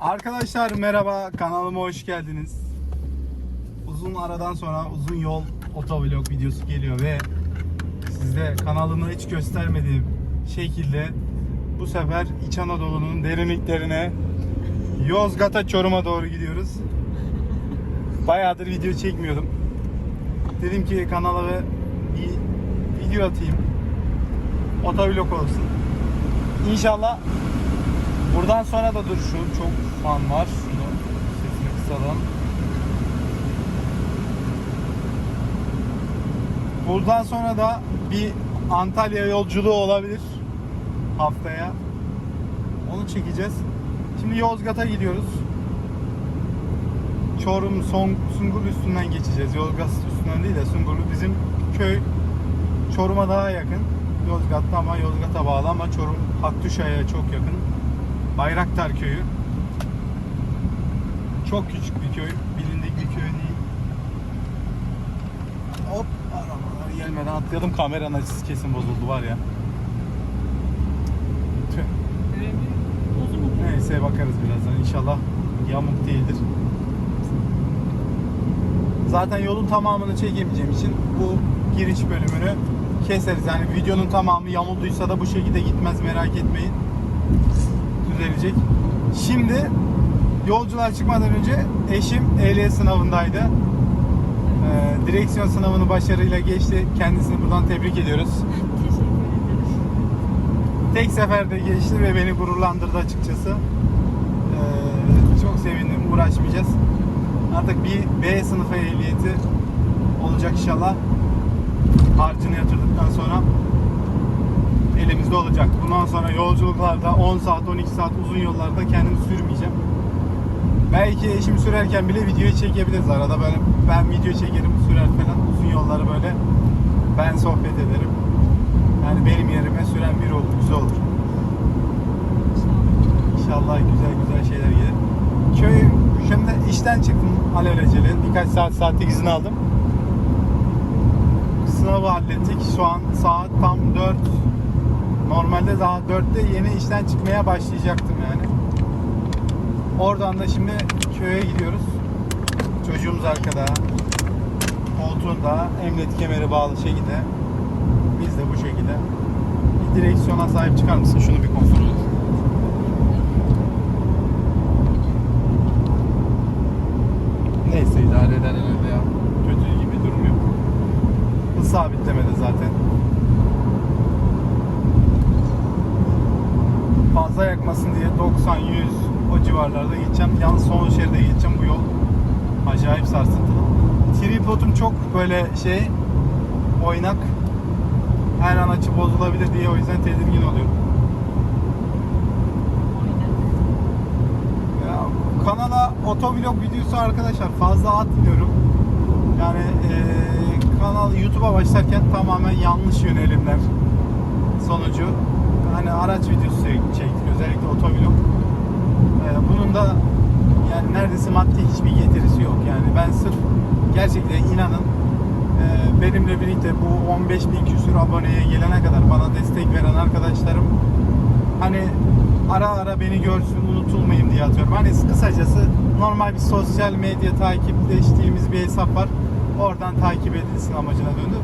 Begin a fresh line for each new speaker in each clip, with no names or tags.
Arkadaşlar merhaba kanalıma hoş geldiniz. Uzun aradan sonra uzun yol otovlog videosu geliyor ve sizde kanalımı hiç göstermediğim şekilde bu sefer İç Anadolu'nun derinliklerine Yozgat'a Çorum'a doğru gidiyoruz. Bayağıdır video çekmiyordum. Dedim ki kanala bir video atayım. Otovlog olsun. İnşallah Buradan sonra da dur şu çok fan var. Şunu sesini kısalım. Buradan sonra da bir Antalya yolculuğu olabilir haftaya. Onu çekeceğiz. Şimdi Yozgat'a gidiyoruz. Çorum, Son, Sungurlu üstünden geçeceğiz. Yozgat üstünden değil de Sungurlu bizim köy Çorum'a daha yakın. Yozgat'ta ama Yozgat'a bağlı ama Çorum Hakkuşa'ya çok yakın. Bayraktar köyü. Çok küçük bir köy. Bilindik bir köy değil. Hop arabalar gelmeden atlayalım. Kameranın açısı kesin bozuldu var ya. Neyse bakarız birazdan. İnşallah yamuk değildir. Zaten yolun tamamını çekemeyeceğim için bu giriş bölümünü keseriz. Yani videonun tamamı yamulduysa da bu şekilde gitmez merak etmeyin düzelecek. Şimdi yolculuğa çıkmadan önce eşim ehliyet sınavındaydı. Ee, direksiyon sınavını başarıyla geçti. Kendisini buradan tebrik ediyoruz.
Teşekkür ederim.
Tek seferde geçti ve beni gururlandırdı açıkçası. Ee, çok sevindim. Uğraşmayacağız. Artık bir B sınıfı ehliyeti olacak inşallah. Harcını yatırdıktan sonra elimizde olacak. Bundan sonra yolculuklarda 10 saat 12 saat uzun yollarda kendim sürmeyeceğim. Belki eşim sürerken bile videoyu çekebiliriz arada böyle ben video çekerim sürer falan uzun yolları böyle ben sohbet ederim. Yani benim yerime süren biri olur, güzel olur. İnşallah güzel güzel şeyler gelir. Köy, şimdi işten çıktım alelacele. Birkaç saat saatlik izin aldım. Sınavı hallettik. Şu an saat tam 4. Normalde daha 4'te yeni işten çıkmaya başlayacaktım yani. Oradan da şimdi köye gidiyoruz. Çocuğumuz arkada. Koltuğunda emniyet kemeri bağlı şekilde. Biz de bu şekilde. Bir direksiyona sahip çıkar mısın? Şunu bir kontrol et. Neyse idare eder herhalde ya. Kötü gibi durum yok. Hız sabitlemede zaten. Fazla yakmasın diye 90-100 o civarlarda gideceğim. Yalnız son şeride gideceğim bu yol. Acayip sarsıntılı. Tripodum çok böyle şey oynak. Her an açı bozulabilir diye o yüzden tedirgin oluyorum. Ya, kanala otovlog videosu arkadaşlar fazla atmıyorum. Yani eee, kanal YouTube'a başlarken tamamen yanlış yönelimler sonucu. Hani araç videosu çektik özellikle otovlog. Bunun da yani neredeyse maddi hiçbir getirisi yok. Yani ben sırf gerçekten inanın eee, benimle birlikte bu 15 bin küsür aboneye gelene kadar bana destek veren arkadaşlarım hani ara ara beni görsün unutulmayayım diye atıyorum. Hani kısacası normal bir sosyal medya takipleştiğimiz bir hesap var. Oradan takip edilsin amacına döndü.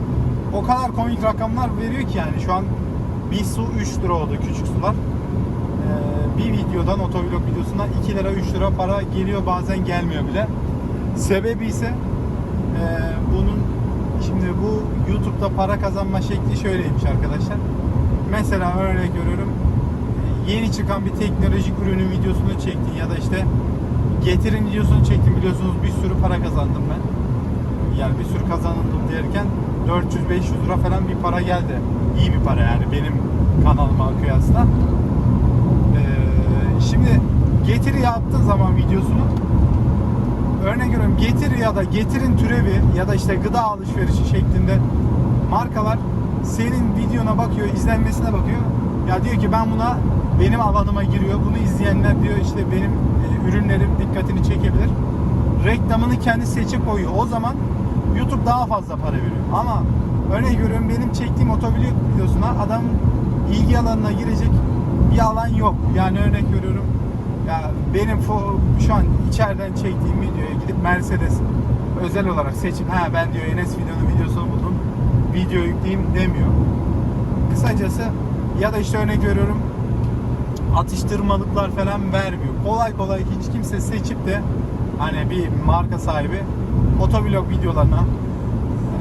O kadar komik rakamlar veriyor ki yani şu an bir su 3 lira oldu küçük sular. Ee, bir videodan otovlog videosundan 2 lira 3 lira para geliyor bazen gelmiyor bile. Sebebi ise e, bunun şimdi bu YouTube'da para kazanma şekli şöyleymiş arkadaşlar. Mesela örnek veriyorum yeni çıkan bir teknolojik ürünün videosunu çektin ya da işte getirin videosunu çektim biliyorsunuz bir sürü para kazandım ben. Yani bir sürü kazanıldım derken 400-500 lira falan bir para geldi. İyi bir para yani benim kanalıma kıyasla. Şimdi getiri yaptığın zaman videosunu örnek veriyorum getir ya da getirin türevi ya da işte gıda alışverişi şeklinde markalar senin videona bakıyor, izlenmesine bakıyor. Ya diyor ki ben buna benim alanıma giriyor. Bunu izleyenler diyor işte benim e, ürünlerim dikkatini çekebilir. Reklamını kendi seçip koyuyor. O zaman YouTube daha fazla para veriyor. Ama örnek veriyorum benim çektiğim otomobil videosuna adam ilgi alanına girecek bir alan yok. Yani örnek veriyorum Ya benim şu an içeriden çektiğim videoya gidip Mercedes özel olarak seçip ha ben diyor Enes videonun videosunu buldum video yükleyeyim demiyor. Kısacası ya da işte örnek veriyorum atıştırmalıklar falan vermiyor. Kolay kolay hiç kimse seçip de hani bir marka sahibi otoblog videolarına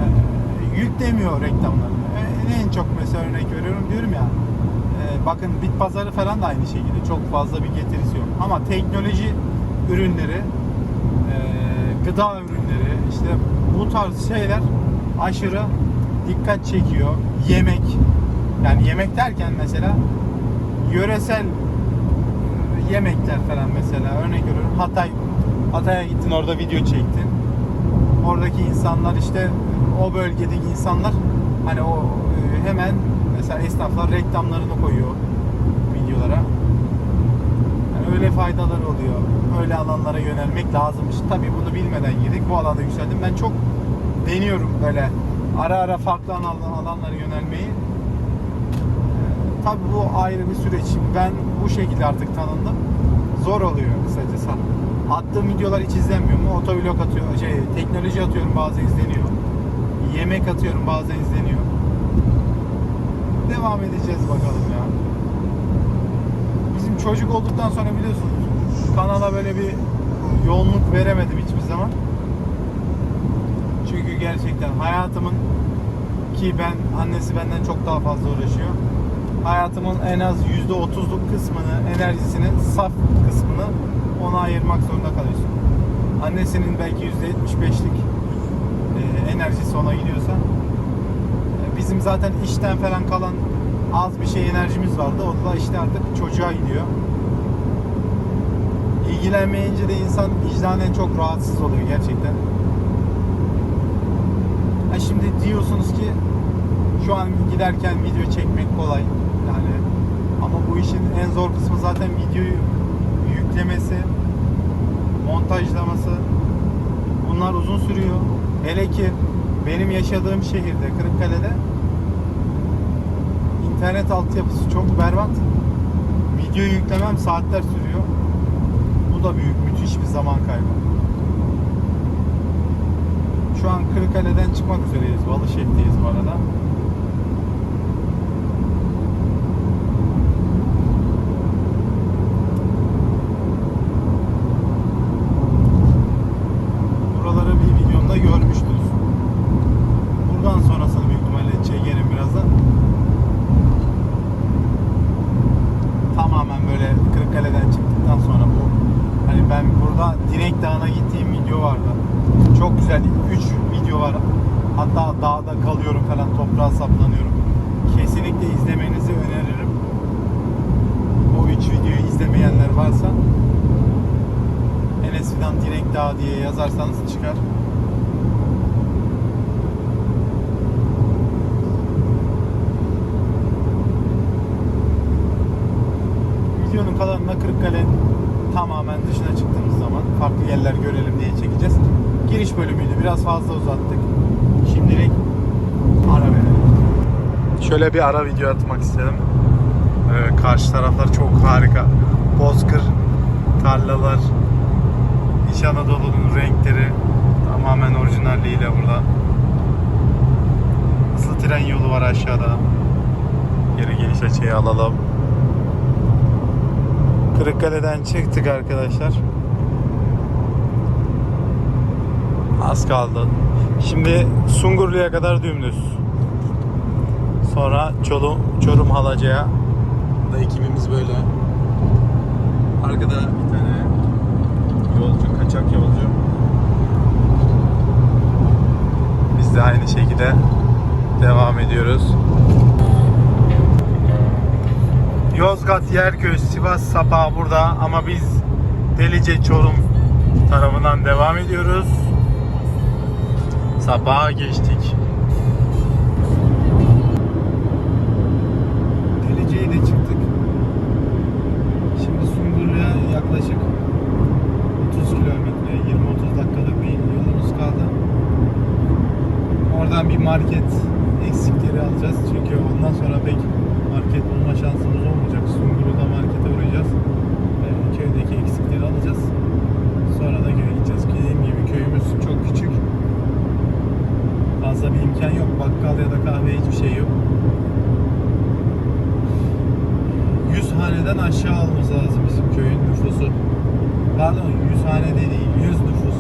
e, yüklemiyor reklamlarını. E, en çok mesela örnek veriyorum diyorum ya bakın bit pazarı falan da aynı şekilde çok fazla bir getirisi yok. Ama teknoloji ürünleri gıda ürünleri işte bu tarz şeyler aşırı dikkat çekiyor. Yemek yani yemek derken mesela yöresel yemekler falan mesela örnek veriyorum Hatay Hatay'a gittin orada video çektin. Oradaki insanlar işte o bölgedeki insanlar hani o hemen mesela esnaflar reklamlarını koyuyor videolara. Yani öyle faydaları oluyor. Öyle alanlara yönelmek lazımmış. Tabii bunu bilmeden girdik. Bu alanda yükseldim. Ben çok deniyorum böyle ara ara farklı alan- alanlara yönelmeyi. Ee, Tabii bu ayrı bir süreç. Ben bu şekilde artık tanındım. Zor oluyor kısacası. Attığım videolar hiç izlenmiyor mu? Otovlog atıyor, şey, teknoloji atıyorum bazen izleniyor. Yemek atıyorum bazen izleniyor. Devam edeceğiz bakalım ya. Bizim çocuk olduktan sonra biliyorsunuz kanala böyle bir yoğunluk veremedim hiçbir zaman. Çünkü gerçekten hayatımın ki ben annesi benden çok daha fazla uğraşıyor. Hayatımın en az %30'luk kısmını, enerjisinin saf kısmını ona ayırmak zorunda kalıyorsun. Annesinin belki %75'lik e, enerjisi ona gidiyorsa bizim zaten işten falan kalan az bir şey enerjimiz vardı. O da işte artık çocuğa gidiyor. İlgilenmeyince de insan vicdanen çok rahatsız oluyor gerçekten. Ha şimdi diyorsunuz ki şu an giderken video çekmek kolay. Yani ama bu işin en zor kısmı zaten videoyu yüklemesi, montajlaması. Bunlar uzun sürüyor. Hele ki benim yaşadığım şehirde Kırıkkale'de internet altyapısı çok berbat. Video yüklemem saatler sürüyor. Bu da büyük müthiş bir zaman kaybı. Şu an Kırıkkale'den çıkmak üzereyiz. Balışehir'deyiz bu arada. Buraları bir videomda görmüştünüz. Buradan sonrasını büyük ihtimalle çekerim birazdan. Tamamen böyle Kırıkkale'den çıktıktan sonra bu hani ben burada Direk Dağı'na gittiğim video vardı. Çok güzel 3 video var. Hatta dağda kalıyorum falan toprağa saplanıyorum. Kesinlikle izlemenizi öneririm. O 3 videoyu izlemeyenler varsa Enes Fidan Direk Dağı diye yazarsanız çıkar. Videonun kalanına Kırıkkale tamamen dışına çıktığımız zaman farklı yerler görelim diye çekeceğiz. Giriş bölümüydü. Biraz fazla uzattık. Şimdilik ara verelim. Şöyle bir ara video atmak istedim. Ee, karşı taraflar çok harika. Bozkır, tarlalar, İç Anadolu'nun renkleri tamamen orijinalliğiyle burada. Hızlı tren yolu var aşağıda. Geri geliş açıyı alalım. Kırıkkale'den çıktık arkadaşlar. Az kaldı. Şimdi Sungurlu'ya kadar dümdüz. Sonra Çorum, Çorum Halaca'ya. Da ekibimiz böyle. Arkada bir tane yolcu, kaçak yolcu. Biz de aynı şekilde devam ediyoruz. Yozgat, Yerköy, Sivas, Sapağı burada ama biz Delice, Çorum tarafından devam ediyoruz. Sapağa geçtik. Delice'ye de çıktık. Şimdi Sungurlu'ya yaklaşık 30 kilometre, 20-30 dakikalık bir yolumuz kaldı. Oradan bir market eksikleri alacağız. Çünkü ondan sonra pek market bulma şansımız olmayacak. Sungurlu'da markete uğrayacağız. Ve köydeki haneden aşağı olması lazım bizim köyün nüfusu. Pardon 100 hane de değil 100 nüfus.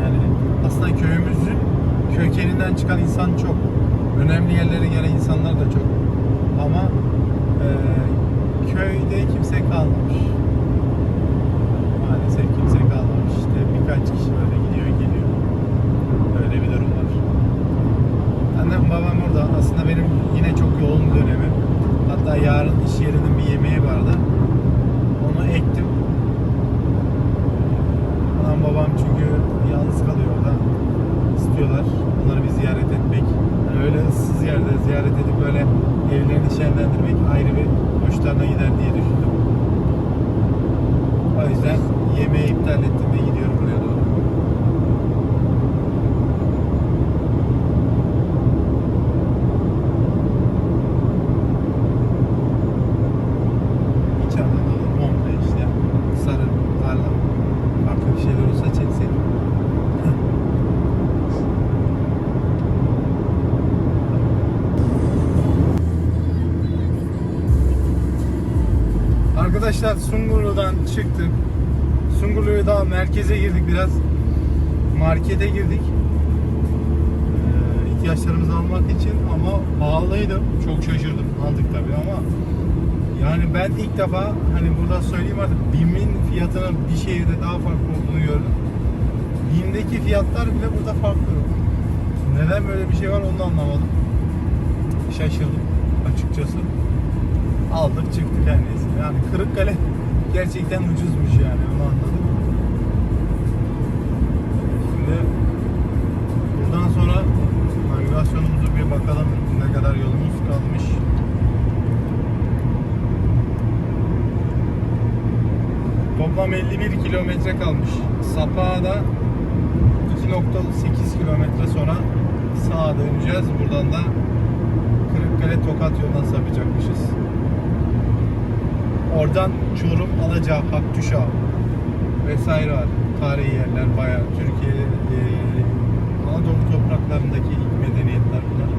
Yani aslında köyümüzün kökeninden çıkan insan çok. Önemli yerlere gelen insanlar da çok. Ama e, köyde kimse kalmamış. Maalesef kimse kalmamış. İşte birkaç kişi böyle gidiyor geliyor. Öyle bir durum var. Annem babam orada. Aslında benim yine çok yoğun dönemim. Yarın iş yerinin bir yemeği vardı. Onu ektim. Anam babam çünkü yalnız kalıyor orada. İstiyorlar. Onları bir ziyaret etmek. Yani öyle ıssız yerde ziyaret edip böyle evlerini şenlendirmek ayrı bir hoşlarına gider diye düşündüm. O yüzden yemeği iptal ettim ve gidiyorum buraya doğru. İçeriden alır komple işte sarı tarla farklı bir şeyler olsa çekseydim. Arkadaşlar Sungurlu'dan çıktık. Sungurlu'ya daha merkeze girdik biraz. Markete girdik. Ee, ihtiyaçlarımızı almak için ama pahalıydı. Çok şaşırdım. Aldık tabii ama yani ben ilk defa hani burada söyleyeyim artık BİM'in fiyatının bir şehirde daha farklı olduğunu gördüm. BİM'deki fiyatlar bile burada farklı. Neden böyle bir şey var onu anlamadım. Şaşırdım açıkçası. Aldık çıktık neyse. Yani Kırıkkale gerçekten ucuzmuş yani onu anladım. Şimdi buradan sonra navigasyonumuzu bir bakalım ne kadar yolumuz kalmış. Toplam 51 kilometre kalmış. Sapağa da 2.8 kilometre sonra sağa döneceğiz. Buradan da Kırıkkale Tokat yoluna sapacakmışız. Oradan Çorum, Alaca, Hakkuşa vesaire var. Tarihi yerler bayağı Türkiye e, Anadolu topraklarındaki medeniyetler bunlar.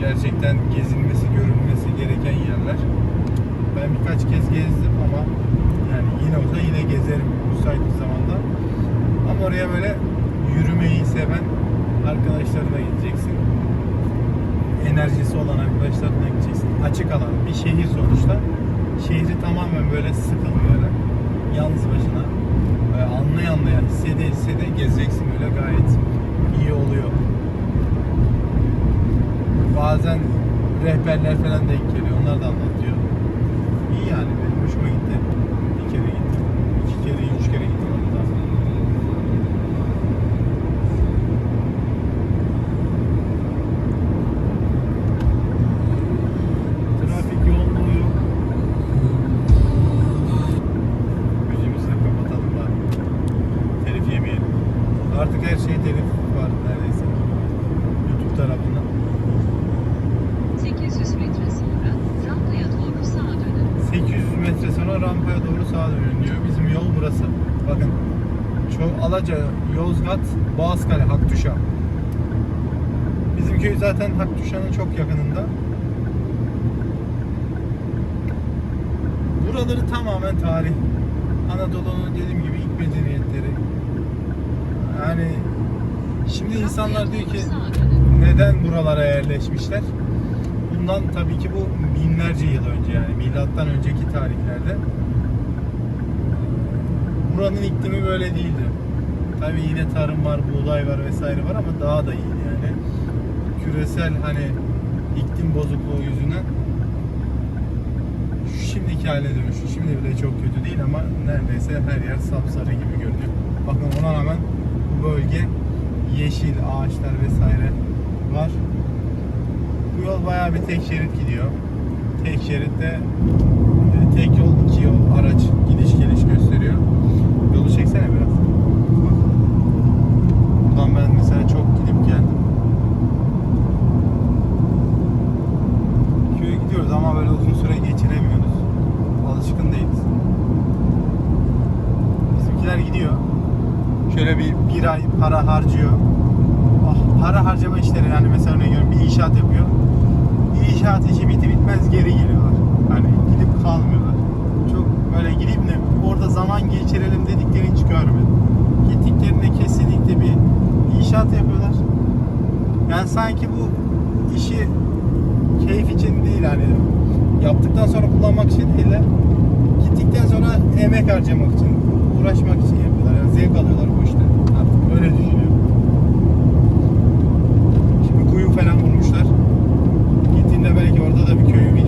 Gerçekten gezilmesi, görülmesi gereken yerler. Ben birkaç kez gezdim ama yani yine olsa yine gezerim müsait bir zamanda. Ama oraya böyle yürümeyi seven arkadaşlarına gideceksin. Enerjisi olan arkadaşlarına gideceksin. Açık alan bir şehir sonuçta. Şehri tamamen böyle sıkılmayarak yalnız başına böyle anlaya anlaya hissede hissede gezeceksin böyle gayet iyi oluyor. Bazen rehberler falan denk geliyor. Onlar da anlatıyor. İyi yani benim hoşuma gitti. Bir kere gittim. iki kere, üç kere gittim hatta. Trafik yoğunluğu yok. Gözümüzü de kapatalım da telif yemeyelim. Artık her şey telif var neredeyse. YouTube tarafından.
800 metre sonra rampaya doğru sağa dönün.
800 metre sonra rampaya doğru sağa dönün diyor. Bizim yol burası. Bakın. Alaca, Yozgat, Boğazkale, Haktuşa. Bizim köy zaten Haktuşa'nın çok yakınında. Buraları tamamen tarih. Anadolu'nun dediğim gibi ilk medeniyetleri. Yani şimdi insanlar diyor ki neden buralara yerleşmişler? Bundan tabii ki bu binlerce yıl önce yani milattan önceki tarihlerde buranın iklimi böyle değildi. Tabii yine tarım var, buğday var vesaire var ama daha da iyiydi yani. Küresel hani iklim bozukluğu yüzünden şimdiki hale dönüştü. Şimdi bile çok kötü değil ama neredeyse her yer sapsarı gibi görünüyor. Bakın ona rağmen bu bölge yeşil ağaçlar vesaire var. Bu yol bayağı bir tek şerit gidiyor. Tek şeritte e, tek yol iki yol araç ay para harcıyor. Oh, para harcama işleri yani mesela örnek veriyorum bir inşaat yapıyor. İnşaat işi biti bitmez geri geliyorlar. Hani gidip kalmıyorlar. Çok böyle gidip de orada zaman geçirelim dediklerini hiç görmedim. Gittiklerinde kesinlikle bir inşaat yapıyorlar. Yani sanki bu işi keyif için değil hani yaptıktan sonra kullanmak için değil de gittikten sonra emek harcamak için, uğraşmak için yapıyorlar. Yani zevk alıyorlar bu işte öyle düşünüyorum. Şimdi kuyu falan bulmuşlar. Gittiğinde belki orada da bir köyü bir